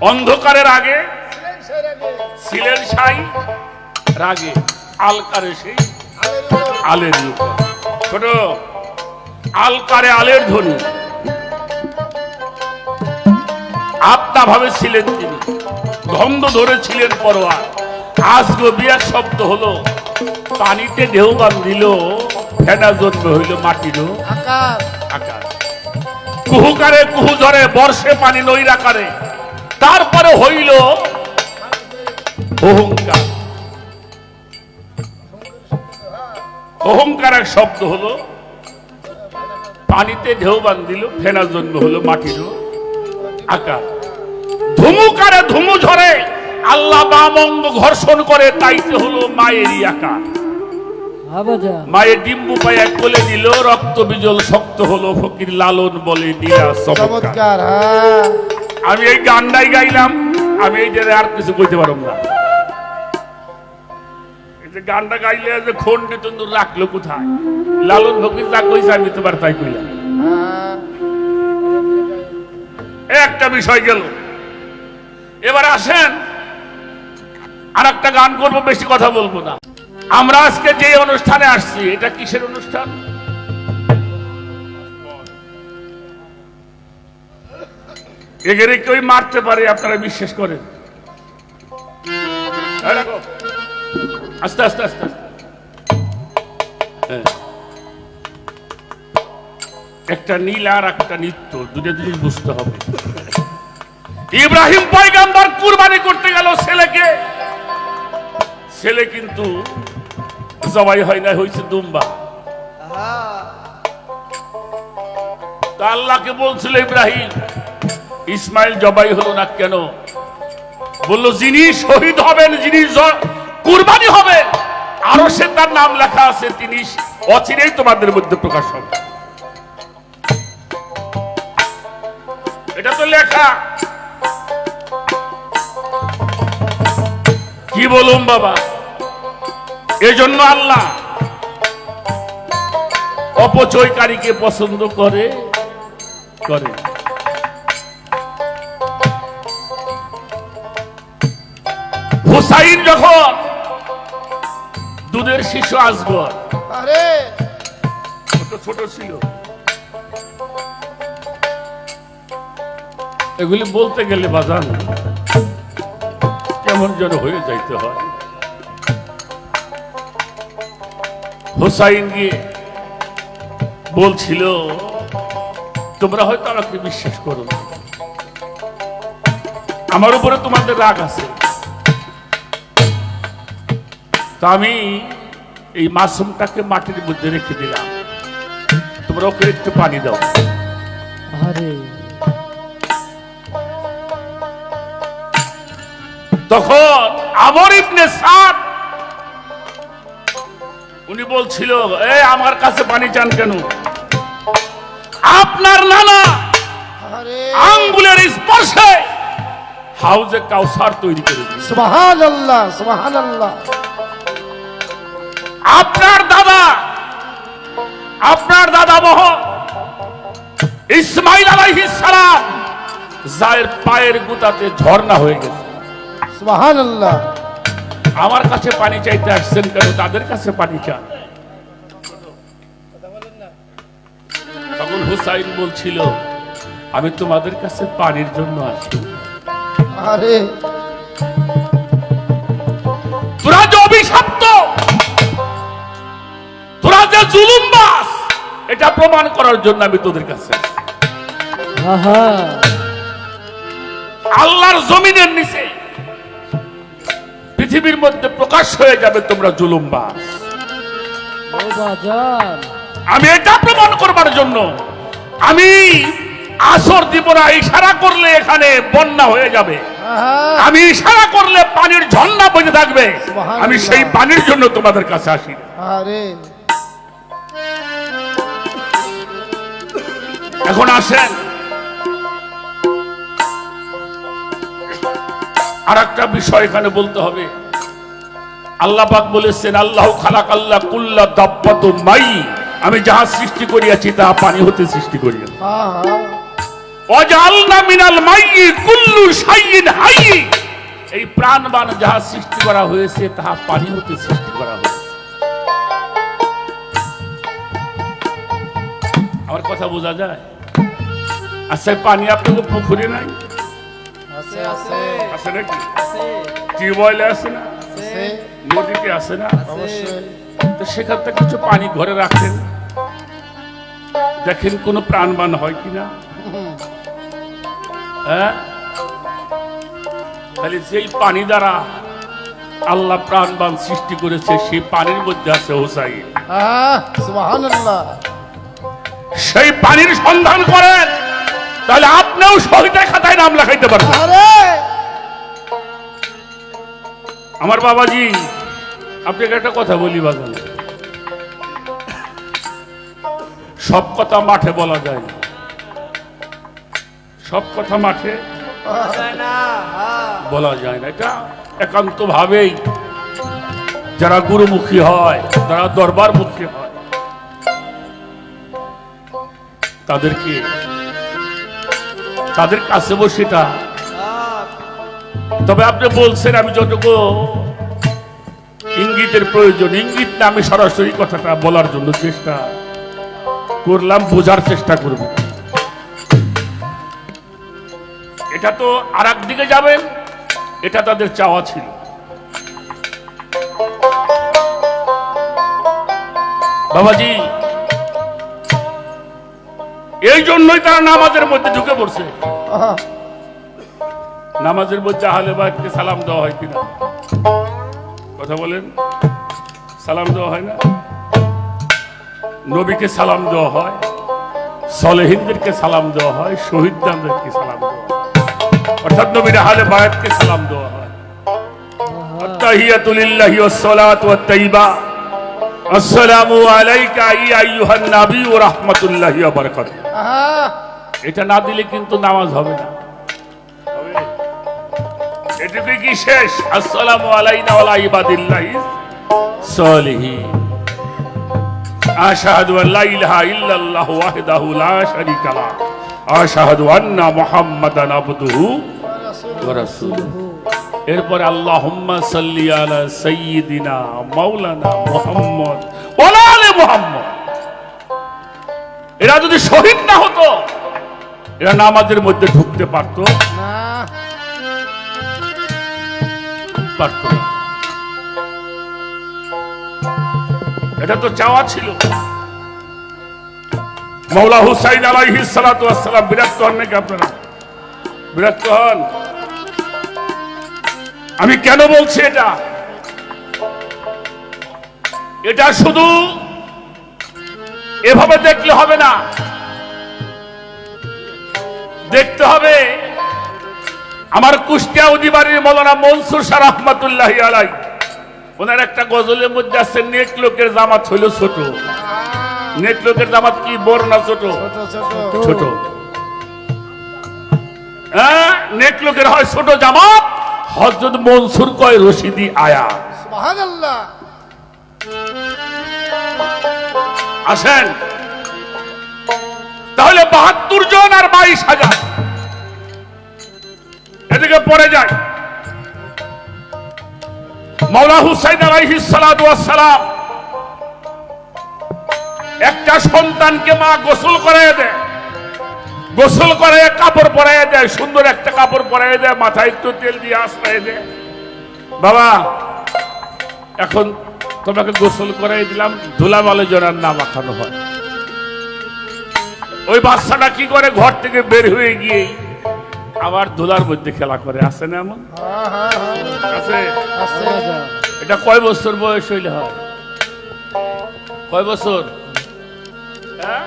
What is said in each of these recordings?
অন্ধকারের আগে ছিলেন সাই রাগে। আলকারে সেই আলের ছোট আলকারে আলের ধ্বনি। আপনা ভাবে ছিলেন তিনি। গন্ধ ধরেছিলেন পরোয়া আজ বিয়ার শব্দ হলো পানিতে ঢেউ বান্ধিল ফেনা জন্ম হইল মাটির। আকাশ আকার। কুহুকারে কুহু ধরে বর্ষে পানি নৈরাকারে তারপরে হইল অহংকার। অহংকার এক শব্দ হলো পানিতে ঢেউ বান্ধিল ফেনা জন্ম হলো মাটির আকার। ধুমুকারে ধুমু ঝরে আল্লাহ বামঙ্গ ঘর্ষণ করে তাইতে হলো মায়েরই আকার। মায়ের ডিম্বু পায়ে কোলে নিল রক্ত বিজল শক্ত হলো ফকির লালন বলে চমৎকার। চমৎকার হ্যাঁ। আমি এই গানটাই গাইলাম, আমি এই যে আর কিছু কইতে পারব না। গানটা গাইলে যে রাখল কোথায়? লালন কইছে আমি তোমার তাই কইলাম। একটা বিষয় গেল। এবার আসেন আর একটা গান করব, বেশি কথা বলব না। আমরা আজকে যে অনুষ্ঠানে আসছি, এটা কিসের অনুষ্ঠান? এগেরে কেউ মারতে পারে আপনারা বিশ্বাস করেন। আস্তে আস্তে আস্তে। হ্যাঁ। একটা নীল আর একটা নিত্য দুটো জিনিস বুঝতে হবে। ইব্রাহিম পয়গাম্বর কুরবানি করতে গেল ছেলেকে। ছেলে কিন্তু জবাই হয় না হয়েছে দুম্বা। তা আল্লাহকে বলছিল ইব্রাহিম ইসমাইল জবাই হলো না কেন? বলল, যিনি শহীদ হবেন, যিনি কুরবানি হবে, আরও সে তার নাম লেখা আছে, তিনি অচিরেই তোমাদের মধ্যে প্রকাশ হবে। এটা তো লেখা। কি বলুম বাবা? এজন্য আল্লাহ অপচয়কারীকে পছন্দ করে করে। হুসাইন যখন দুধের শিশু আসগর আরে। ছোট ছোট ছিল। এগুলি বলতে গেলে বাজান কেমন যেন হয়ে যাইতে হয়। হোসাইন গিয়ে বলছিল তোমরা হয়তো আমাকে বিশ্বাস করো আমার উপরে তোমাদের রাগ আছে। তা আমি এই মাসুমটাকে মাটির মধ্যে রেখে দিলাম। তোমরা ওকে একটু পানি দাও। আরে তখন আমর ইবনে সাদ উনি বলছিল এ আমার কাছে পানি চান কেন? আপনার নানা আঙ্গুলের স্পর্শে হাউজে কাউসার তৈরি করে দিয়েছে। সুবহান আল্লাহ সুবহান আল্লাহ আপনার দাদা আপনার দাদা বহ ইসমাইল আলাইহিস সালাম যায়ের পায়ের গুতাতে ঝর্ণা হয়ে গেছে। সুবহান আল্লাহ আমার কাছে পানি চাইতে আসছেন কেন? তাদের কাছে পানি চান। তখন হুসাইন বলছিল আমি তোমাদের কাছে পানির জন্য আসি। আরে। যে অভিশপ্ত জুলুমবাস এটা প্রমাণ করার জন্য আমি তোদের কাছে আল্লাহর জমিনের নিচে পৃথিবীর মধ্যে প্রকাশ হয়ে যাবে তোমরা জুলুমবাস আমি এটা প্রমাণ করবার জন্য আমি আসর দিব না ইশারা করলে এখানে বন্যা হয়ে যাবে। আহা। আমি ইশারা করলে পানির ঝর্ণা বইতে থাকবে। আমি সেই পানির জন্য তোমাদের কাছে আসি। আরে। এখন আসেন। আর একটা বিষয় এখানে বলতে হবে। আল্লাহ পাক বলেছেন, আল্লাহ খালাক আল্লাহ কুল্লা দাব্বাত মাই। আমি যাহা সৃষ্টি করিয়াছি, তাহা পানি হতে সৃষ্টি করিয়াছি। শাইইন প্রাণবান যাহা সৃষ্টি করা হয়েছে, তাহা পানি হতে সৃষ্টি করা হয়েছে। আমার কথা বোঝা যায়? আচ্ছা পানি আপনাদের পুকুরে নাই? আছে আছে। আছে নাকি? টিউবওয়েলে আছে না? আছে। নদীতে আছে না? অবশ্যই। তো সেখান থেকে কিছু পানি ঘরে রাখেন। দেখেন কোনো প্রাণবান হয় কিনা হ্যাঁ? তাহলে সেই পানি দ্বারা আল্লাহ প্রাণবান সৃষ্টি করেছে সেই পানির মধ্যে আছে হোসাইন। সেই পানির সন্ধান করেন। তাহলে আপনিও শহীদের খাতায় নাম লেখাইতে পারবেন। আমার বাবাজি আপনাকে একটা কথা বলি বাজান। সব কথা মাঠে বলা যায়। না সব কথা মাঠে বলা যায় না। এটা একান্ত ভাবেই যারা গুরুমুখী হয় যারা দরবারমুখী হয় তাদেরকে তাদের কাছে বসেটা তবে আপনি বলছেন, আমি যতটুকু ইঙ্গিতের প্রয়োজন, ইঙ্গিত না, আমি সরাসরি কথাটা বলার জন্য চেষ্টা করলাম, বোঝার চেষ্টা করব। এটা তো আর দিকে যাবেন, এটা তাদের চাওয়া ছিল। বাবাজি এই জন্যই তারা নামাজের মধ্যে ঢুকে পড়ছে। নামাজের মধ্যে আহলে বায়তকে সালাম দেওয়া হয় কিনা? কথা বলেন। সালাম দেওয়া হয় না? নবীকে সালাম দেওয়া হয় সলেহিনদেরকে সালাম দেওয়া হয় শহীদদানদেরকে সালাম দেওয়া হয়। অর্থাৎ নবীর আহলে বায়াতকে সালাম দেওয়া হয়। আত্তাহিয়াতুলিল্লাহি ওয়াসসালাতু ওয়াত-তাইয়্যিবা আসসালামু আলাইকা ইয়া আইয়ুহান নাবী ওয়া রাহমাতুল্লাহি ওয়া বারাকাতুহু। এটা না দিলে কিন্তু নামাজ হবে না। এটুকু কি শেষ? আসসালামু আলাইনা ওয়া আলা ইবাদিল্লাহি সালিহিন। আশহাদু আন ইলাহা ইল্লাল্লাহু ওয়াহদাহু লা শারীকা লা। আশহাদু আন্না মুহাম্মাদান আবদুহু ওয়া রাসূলুহু। এরপর আল্লাহুম্মা সাল্লি আলা মাওলানা মুহাম্মদ। আলি মুহাম্মদ। এরা যদি শহীদ না হতো এরা নামাজের মধ্যে ঢুকতে পারতো। না। পারতো এটা তো চাওয়া ছিল। মৌলা হুসাইন আলাইহি সালাতু ওয়াসসালাম বিরক্ত হন নাকি আপনারা? বিরক্ত হন? আমি কেন বলছি এটা? এটা শুধু এভাবে দেখলে হবে না। দেখতে হবে আমার কুষ্টিয়া উদিবাড়ির মৌলানা মনসুর শাহ রহমতুল্লাহ আলাই ওনার একটা গজলের মধ্যে আছে নেট লোকের জামাত হইল ছোট। নেট লোকের জামাত কি বড় না ছোট। ছোট। হ্যাঁ নেক লোকের হয় ছোট জামাত। হজরত মনসুর কয় রশিদি আয়া। আসেন। তাহলে বাহাত্তর জন আর বাইশ হাজার। এদিকে পড়ে যায়। মৌলা হুসাইন আলাইহিস সালাম একটা সন্তানকে মা গোসল করায় দেয়। গোসল করে কাপড় পরাইয়া দেয়, সুন্দর একটা কাপড় পরাইয়া দেয়, মাথায় একটু তেল দিয়ে আশ্রয় দেয়। বাবা, এখন তোমাকে গোসল করাই দিলাম ধুলামালে জনার নাম আখানো হয়। ওই বাচ্চাটা কি করে ঘর থেকে বের হয়ে গিয়ে আবার ধুলার মধ্যে খেলা করে? আসে না এমন? আছে? এটা কয় বছর বয়স হইলে হয়? কয় বছর? হ্যাঁ?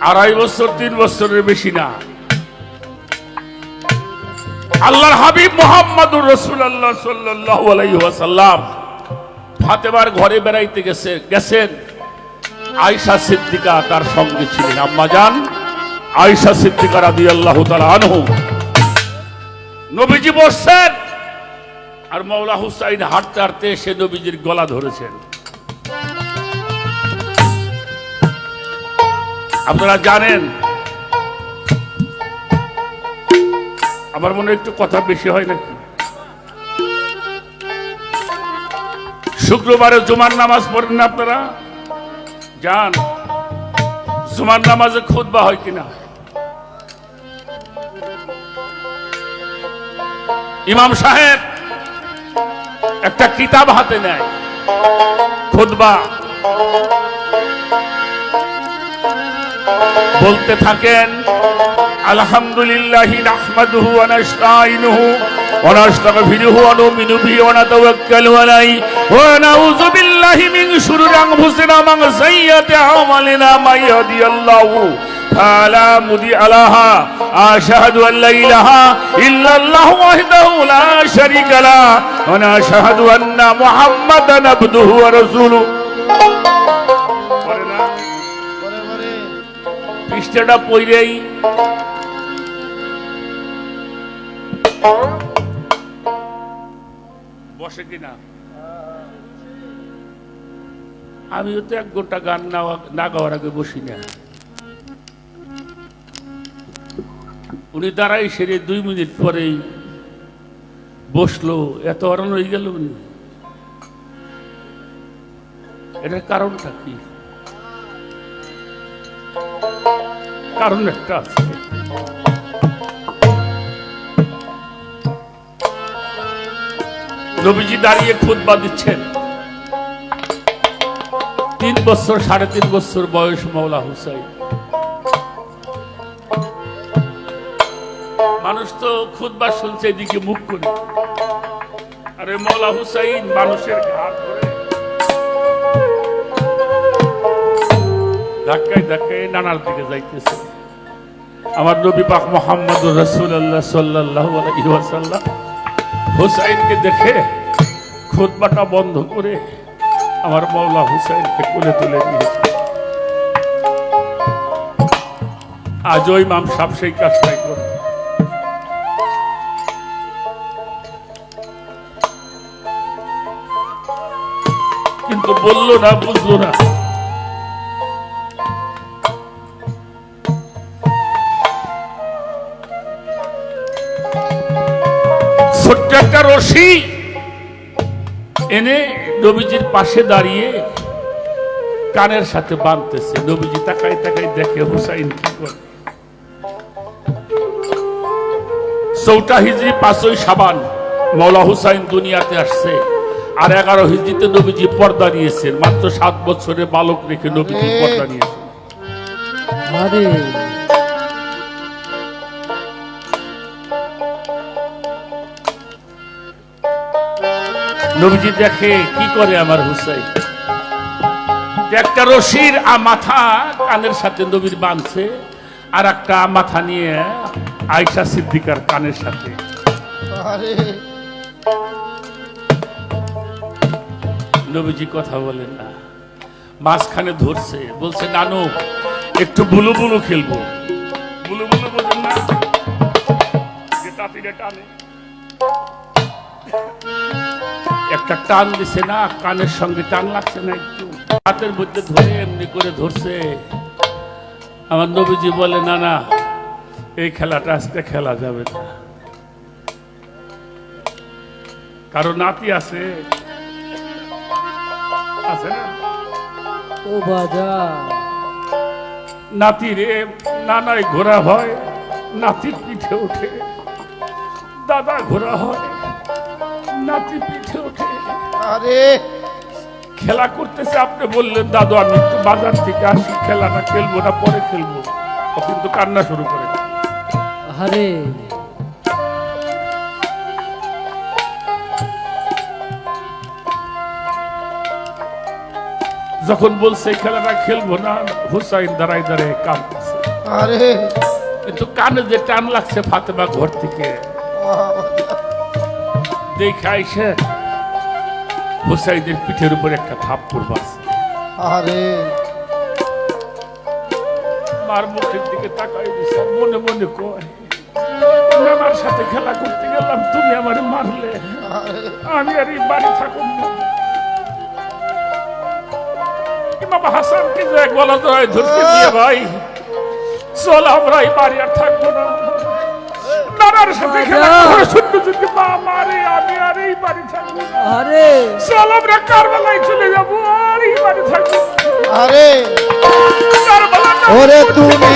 আড়াই বছর, তিন বছরের বেশি না। আল্লাহর হাবিব মোহাম্মদুর রসুল্লাহ সাল্লাহ আলাইসাল্লাম ফাতেমার ঘরে বেড়াইতে গেছে গেছেন। আয়সা সিদ্দিকা তার সঙ্গে ছিলেন। আম্মা যান আয়সা সিদ্দিকা রাদি আল্লাহ আনহু। নবীজি বসছেন। আর মৌলা হুসাইন হাঁটতে হাঁটতে সে নবীজির গলা ধরেছেন। আপনারা জানেন, আমার মনে একটু কথা বেশি হয় নাকি? শুক্রবারে জুমার নামাজ পড়েন না আপনারা? যান জুমার নামাজে খুদবা হয় কিনা? ইমাম সাহেব একটা কিতাব হাতে নেয় খুদবা বলতে থাকেন, আলহামদুলিল্লাহ নাহমাদুহু ওয়া নাস্তাইনুহু ওয়া নাস্তাগফিরুহু ওয়া নুমিনু বিহি ওয়া নাতাওয়াক্কালু আলাইহি ওয়া নাউযু বিল্লাহি মিন শুরুরি আনফুসিনা ওয়া সাইয়্যাতি আমালিনা মাই ইয়াহদিহিল্লাহু ফালা মুদিআ লাহা আশহাদু লা ইলাহা ইল্লাল্লাহু ওয়াহদাহু লা শারীকা লাহু ওয়া আশহাদু আন্না মুহাম্মাদান আবদুহু ওয়া রাসূলুহু। পৃষ্ঠাটা পইরেই। বসে কিনা? আমিও তো এক গোটা গান না গাওয়ার আগে বসি না। উনি দাঁড়াই সেরে দুই মিনিট পরেই বসল। এত অরণ হয়ে গেল উনি। এটার কারণটা কি? কারণ একটা আছে। নবীজি দাঁড়িয়ে খুতবা দিচ্ছেন। তিন বছর, সাড়ে তিন বছর বয়স মৌলা হুসাইন। মানুষ তো খুতবা শুনছে, এদিকে মুখ করে। আরে মৌলা হুসাইন, মানুষের ঘাট ধরে ধাক্কায় ধাক্কায় নানার দিকে যাইতেছে। আমার নবী পাক মোহাম্মদ রসুল্লাহ সাল্লাহ আলহিহাসাল্লাম হুসাইনকে দেখে খুতবাটা বন্ধ করে আমার মৌলা হুসাইনকে কোলে তুলে নিয়েছে আজও ইমাম সাহেব সেই কাজটাই করে। কিন্তু বলল না, বুঝলো না। রশি এনে নবীজির পাশে দাঁড়িয়ে কানের সাথে বাঁধতেছে। নবীজি তাকাই তাকাই দেখে হুসাইন কি করে। চৌটা হিজড়ি পাঁচই সাবান মৌলা হুসাইন দুনিয়াতে আসছে। আর এগারো হিজড়িতে নবীজি পর্দা নিয়েছেন। মাত্র সাত বছরে বালক রেখে নবীজি পর্দা নিয়েছেন। নবীজি দেখে কি করে আমার হুসাইন? একটা রশির মাথা কানের সাথে নবীর বাঁধছে আর একটা মাথা নিয়ে আয়সা সিদ্দিকার কানের সাথে। আরে। নবীজি কথা বলেন না। মাঝখানে ধরছে বলছে নানু একটু বুলু বুলু খেলব। বুলু বুলু বোঝেন না যে টানে। একটা টান দিছে না কানের সঙ্গে টান লাগছে না একটু। হাতের মধ্যে ধরে এমনি করে ধরছে। আমার নবীজি বলে না না এই খেলাটা আজকে খেলা যাবে না। কারও নাতি আছে? আছে না? ও বাজা নাতি রে নানায় ঘোরা হয় নাতির পিঠে ওঠে। দাদা ঘোরা হয় নাতি আরে খেলা করতেছে আপনি বললেন দাদু আমি একটু বাজার থেকে আসি খেলাটা খেলব না পরে খেলব। ও কিন্তু কান্না শুরু করে আরে। যখন বলছে খেলাটা খেলব না হুসাইন দাঁড়াই দাঁড়ায় কাঁদতেছে। আরে। কিন্তু কানে যে টান লাগছে ফাতেমা ঘর থেকে। দেখে আইসে হুসাইনের পিঠের উপর একটা থাপ করবাস আরে। মার মুখের দিকে তাকাই দিছে মনে মনে কয় নানার সাথে খেলা করতে গেলাম তুমি আমার মারলে। আমি আর এই বাড়ি থাকুন না। হাসানকে যে গলা ধরতে দিয়ে ভাই চল আমরা এই বাড়ি আর থাকব না। না তারার সাথে খেলা করে শুনতে শুনতে মা মারে আমি এই বাড়ি থাকব আরে। চল আমরা কারবালায় চলে যাব আর এই বাড়ি থাকব আরে। কারবালা ওরে তুমি